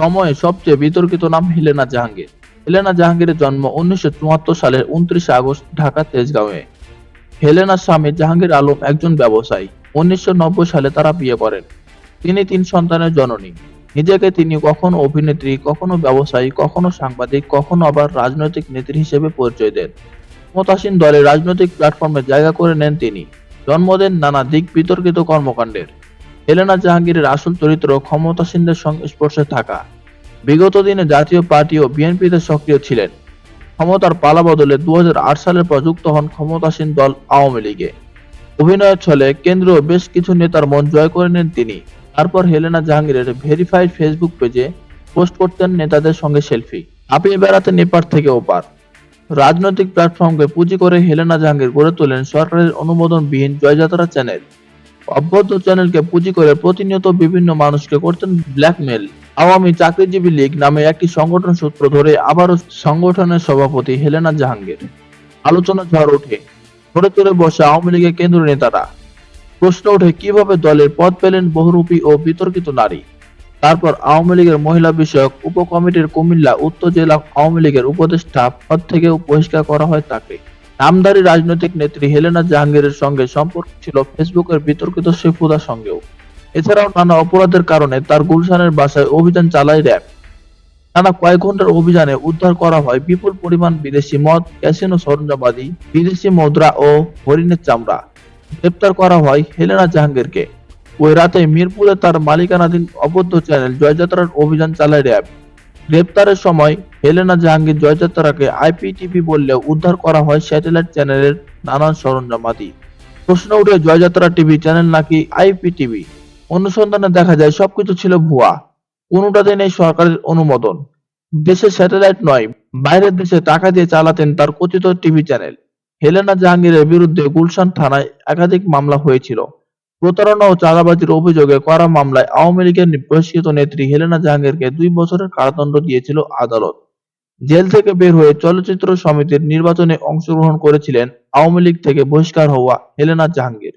সময়ে সবচেয়ে বিতর্কিত নাম হেলেনা জাহাঙ্গীর। হেলেনা জাহাঙ্গীরের জন্ম উনিশশো চুয়াত্তর সালের উনত্রিশে আগস্ট, ঢাকা, তেজগাঁওয়ে। হেলেনার স্বামী জাহাঙ্গীর আলম একজন ব্যবসায়ী। উনিশশো নব্বই সালে তারা বিয়ে করেন। তিনি তিন সন্তানের জননী। নিজেকে তিনি কখনো অভিনেত্রী, কখনো ব্যবসায়ী, কখনো সাংবাদিক, কখনো আবার রাজনৈতিক নেত্রী হিসেবে পরিচয় দেন। ক্ষমতাসীন দলের রাজনৈতিক প্ল্যাটফর্মে জায়গা করে নেন তিনি। জন্ম দেন নানা দিক বিতর্কিত কর্মকাণ্ডের। হেলেনা জাহাঙ্গীরের আসল চরিত্র ক্ষমতাসীনদের সংস্পর্শে থাকা। বিগত দিনে জাতীয় পার্টি ও বিএনপিতে সক্রিয় ছিলেন। ক্ষমতার পালা বদলে দু হাজার আট সালের পর যুক্ত হন ক্ষমতাসীন দল আওয়ামী লীগে। অভিনয়ের ছলে কেন্দ্রীয় বেশ কিছু নেতার মন জয় করে নেন তিনি। তারপর হেলেনা জাহাঙ্গীরের ভেরিফাইড ফেসবুক পেজে পোস্ট করতেন নেতাদের সঙ্গে সেলফি। আপনি বেড়াতে নেপার থেকে ওপার। রাজনৈতিক প্ল্যাটফর্মকে পুঁজি করে হেলেনা জাহাঙ্গীর গড়ে তোলেন সরকারের অনুমোদনবিহীন জয়যাত্রা চ্যানেল। অবদ্ধ চ্যানেলকে পুঁজি করে প্রতিনিয়ত বিভিন্ন মানুষকে করতেন ব্ল্যাকমেল। আওয়ামী চাকরিজীবী লীগ নামে একটি সংগঠন সূত্র ধরে আবারও সংগঠনের সভাপতি হেলেনা জাহাঙ্গীর। আলোচনা ঝড় ওঠে। ধরে তুলে বসে আওয়ামী লীগের কেন্দ্রীয় নেতারা। প্রশ্ন ওঠে, কীভাবে দলের পদ পেলেন বহুরূপী ও বিতর্কিত নারী? তারপর আওয়ামী লীগের মহিলা বিষয়ক উপকমিটির কুমিল্লা উত্তর জেলা আওয়ামী লীগের উপদেষ্টা পদ থেকে বহিষ্কার করা হয় তাকে। নামধারী রাজনৈতিক নেত্রী হেলেনা জাহাঙ্গীরের সঙ্গে সম্পর্ক ছিল ফেসবুকের বিতর্কিত শেফুদার সঙ্গেও। এছাড়াও নানা অপরাধের কারণে তার গুলশানের বাসায় অভিযান চালায় র্যাব টানা কয়েক ঘণ্টার অভিযানে উদ্ধার করা হয় বিপুল পরিমাণ বিদেশি মদ, ক্যাসিনো সরঞ্জামাদি, বিদেশি মুদ্রা ও হরিণের চামড়া। গ্রেপ্তার করা হয় হেলেনা জাহাঙ্গীরকে। ওই রাতে মিরপুরে তার মালিকানাধীন অবদ্ধ চ্যানেল জয়যাত্রার অভিযান চালায় র্যাব গ্রেপ্তারের সময় হেলেনা জাহাঙ্গীর জয়যাত্রাকে আইপিটিভি বললেও উদ্ধার করা হয় স্যাটেলাইট চ্যানেলের নানান সরঞ্জামাদি। প্রশ্ন উঠে, জয়যাত্রা টিভি চ্যানেল নাকি আইপিটিভি? অনুসন্ধানে দেখা যায়, সবকিছু ছিল ভুয়া। কোনোটাতে নেই সরকারের অনুমোদন। দেশে স্যাটেলাইট নয়, বাইরের দেশে টাকা দিয়ে চালাতেন তার কথিত টিভি চ্যানেল। হেলেনা জাহাঙ্গীরের বিরুদ্ধে গুলশান থানায় একাধিক মামলা হয়েছিল। প্রতারণা ও চাঁদাবাজির অভিযোগে করা মামলায় আওয়ামী লীগের বহিষ্কৃত নেত্রী হেলেনা জাহাঙ্গীরকে দুই বছরের কারাদণ্ড দিয়েছিল আদালত। জেল থেকে বের হয়ে চলচ্চিত্র সমিতির নির্বাচনে অংশগ্রহণ করেছিলেন আওয়ামী লীগ থেকে বহিষ্কার হওয়া হেলেনা জাহাঙ্গীর।